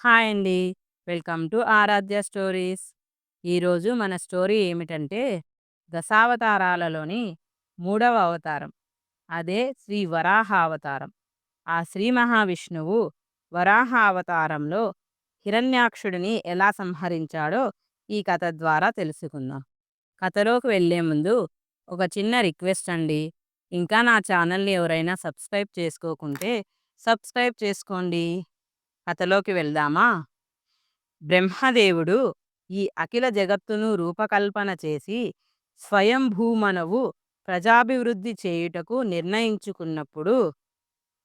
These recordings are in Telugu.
హాయ్ అండి. Welcome to Aaradhya stories. ఈరోజు మన స్టోరీ ఏమిటంటే దశావతారాలలోని మూడవ అవతారం. అదే శ్రీ వరాహ అవతారం. ఆ శ్రీ మహావిష్ణువు వరాహ అవతారంలో హిరణ్యాక్షుడిని ఎలా సంహరించాడో ఈ కథ ద్వారా తెలుసుకుందాం. కథలోకి వెళ్ళే ముందు ఒక చిన్న రిక్వెస్ట్ అండి. ఇంకా నా ఛానల్ని ఎవరైనా సబ్స్క్రైబ్ చేసుకోకుంటే సబ్స్క్రైబ్ చేసుకోండి. కథలోకి వెళ్దామా? బ్రహ్మదేవుడు ఈ అఖిల జగత్తును రూపకల్పన చేసి స్వయంభూమనవు ప్రజాభివృద్ధి చేయుటకు నిర్ణయించుకున్నప్పుడు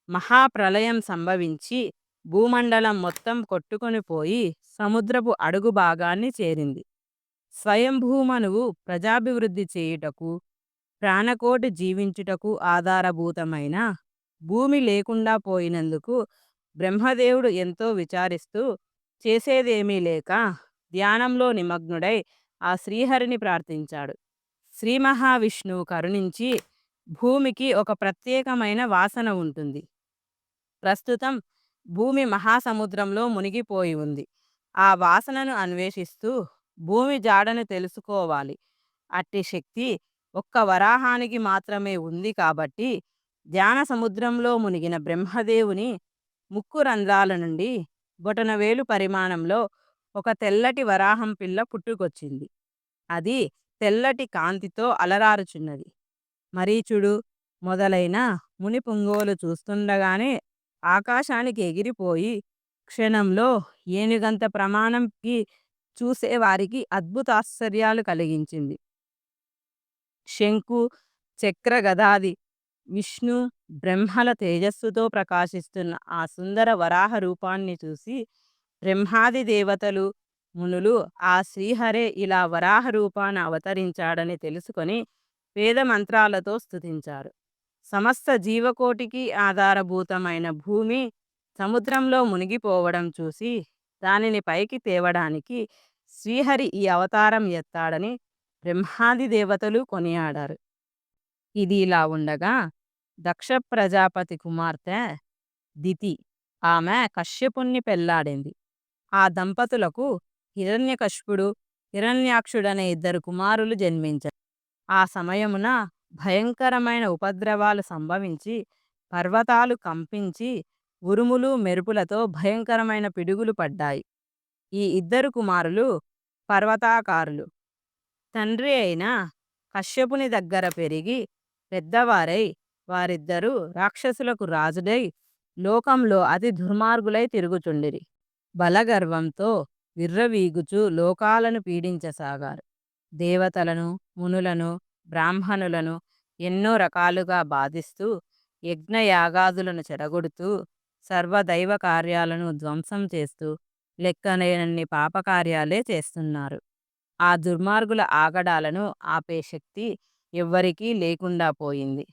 మహాప్రళయం సంభవించి భూమండలం మొత్తం కొట్టుకొని పోయి సముద్రపు అడుగు భాగాన్ని చేరింది. స్వయంభూమనువు ప్రజాభివృద్ధి చేయుటకు ప్రాణకోటి జీవించుటకు ఆధారభూతమైన భూమి లేకుండా పోయినందుకు బ్రహ్మదేవుడు ఎంతో విచారిస్తూ చేసేదేమీ లేక ధ్యానంలో నిమగ్నుడై ఆ శ్రీహరిని ప్రార్థించాడు. శ్రీ మహావిష్ణువు కరుణించి భూమికి ఒక ప్రత్యేకమైన వాసన ఉంటుంది. ప్రస్తుతం భూమి మహాసముద్రంలో మునిగిపోయి ఉంది. ఆ వాసనను అన్వేషిస్తూ భూమి జాడను తెలుసుకోవాలి. అట్టి శక్తి ఒక్క వరాహానికి మాత్రమే ఉంది కాబట్టి ధ్యాన సముద్రంలో మునిగిన బ్రహ్మదేవుని ముక్కు రంధ్రాల నుండి బొటనవేలు పరిమాణంలో ఒక తెల్లటి వరాహం పిల్ల పుట్టుకొచ్చింది. అది తెల్లటి కాంతితో అలరారుచున్నది. మరీచుడు మొదలైన ముని పొంగోలు చూస్తుండగానే ఆకాశానికి ఎగిరిపోయి క్షణంలో ఏనుగంత ప్రమాణంకి చూసేవారికి అద్భుతాశ్చర్యాలు కలిగించింది. శంఖు, చక్ర గదాది విష్ణు, బ్రహ్మల తేజస్సుతో ప్రకాశిస్తున్న ఆ సుందర వరాహ రూపాన్ని చూసి బ్రహ్మాది దేవతలు, మునులు ఆ శ్రీహరే ఇలా వరాహ రూపాన అవతరించాడని తెలుసుకొని వేద మంత్రాలతో స్థుతించారు సమస్త జీవకోటికి ఆధారభూతమైన భూమి సముద్రంలో మునిగిపోవడం చూసి దానిని పైకి తేవడానికి శ్రీహరి ఈ అవతారం ఎత్తాడని బ్రహ్మాది దేవతలు కొనియాడారు. ఇది ఇలా ఉండగా దక్ష ప్రజాపతి కుమార్తె దితి ఆమె కశ్యపుణ్ణి పెళ్ళాడింది. ఆ దంపతులకు హిరణ్యకశ్యపుడు హిరణ్యాక్షుడనే ఇద్దరు కుమారులు జన్మించారు. ఆ సమయమున భయంకరమైన ఉపద్రవాలు సంభవించి పర్వతాలు కంపించి ఉరుములు మెరుపులతో భయంకరమైన పిడుగులు పడ్డాయి. ఈ ఇద్దరు కుమారులు పర్వతాకారులు. తండ్రి అయిన కశ్యపుని దగ్గర పెరిగి పెద్దవారై వారిద్దరూ రాక్షసులకు రాజుడై లోకంలో అతి దుర్మార్గులై తిరుగుచుండిరి. బలగర్వంతో విర్రవీగుచు లోకాలను పీడించసాగారు. దేవతలను, మునులను, బ్రాహ్మణులను ఎన్నో రకాలుగా బాధిస్తూ యజ్ఞయాగాదులను చెడగొడుతూ సర్వదైవ కార్యాలను ధ్వంసం చేస్తూ లెక్కలేనన్ని పాపకార్యాలే చేస్తున్నారు. ఆ దుర్మార్గుల ఆగడాలను ఆపే శక్తి ఎవ్వరికీ లేకుండా పోయింది.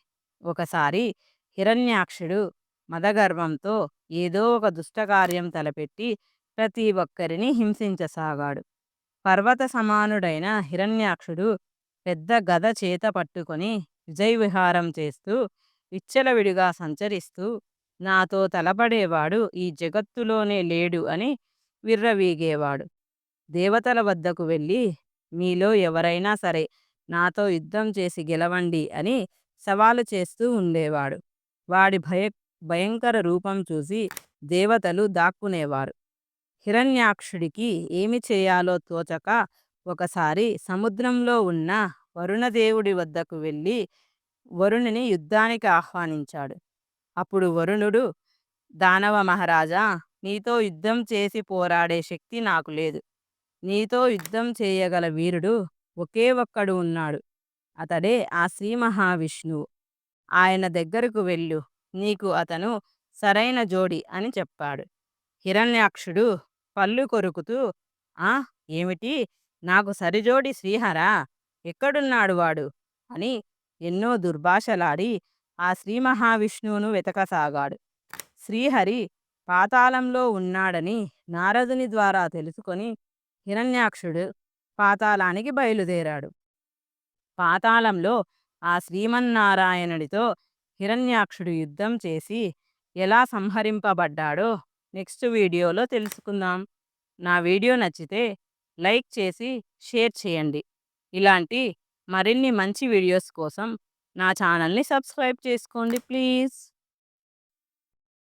ఒకసారి హిరణ్యాక్షుడు మదగర్వంతో ఏదో ఒక దుష్టకార్యం తలపెట్టి ప్రతి ఒక్కరిని హింసించసాగాడు. పర్వత సమానుడైన హిరణ్యాక్షుడు పెద్ద గద చేత పట్టుకొని విజయవిహారం చేస్తూ విచ్చలవిడిగా సంచరిస్తూ నాతో తలపడేవాడు ఈ జగత్తులోనే లేడు అని విర్రవీగేవాడు. దేవతల వద్దకు వెళ్ళి మీలో ఎవరైనా సరే నాతో యుద్ధం చేసి గెలవండి అని సవాలు చేస్తూ ఉండేవాడు. వాడి భయ భయంకర రూపం చూసి దేవతలు దాక్కునేవారు. హిరణ్యాక్షుడికి ఏమి చేయాలో తోచక ఒకసారి సముద్రంలో ఉన్న వరుణదేవుడి వద్దకు వెళ్ళి వరుణుని యుద్ధానికి ఆహ్వానించాడు. అప్పుడు వరుణుడు దానవ మహారాజా నీతో యుద్ధం చేసి పోరాడే శక్తి నాకు లేదు. నీతో యుద్ధం చేయగల వీరుడు ఒకే ఒక్కడు ఉన్నాడు. అతడే ఆ శ్రీ మహావిష్ణువు. ఆయన దగ్గరకు వెళ్ళు. నీకు అతను సరైన జోడి అని చెప్పాడు. హిరణ్యాక్షుడు పళ్ళు కొరుకుతూ ఆ ఏమిటి నాకు సరిజోడి శ్రీహరా ఎక్కడున్నాడు వాడు అని ఎన్నో దుర్భాషలాడి ఆ శ్రీ మహావిష్ణువును వెతకసాగాడు. శ్రీహరి పాతాళంలో ఉన్నాడని నారదుని ద్వారా తెలుసుకొని హిరణ్యాక్షుడు పాతాళానికి బయలుదేరాడు. పాతాళంలో ఆ శ్రీమన్నారాయణుడితో హిరణ్యాక్షుడు యుద్ధం చేసి ఎలా సంహరింపబడ్డాడో నెక్స్ట్ వీడియోలో తెలుసుకుందాం. నా వీడియో నచ్చితే లైక్ చేసి షేర్ చేయండి. ఇలాంటి మరిన్ని మంచి వీడియోస్ కోసం నా ఛానల్ని సబ్స్క్రైబ్ చేసుకోండి ప్లీజ్.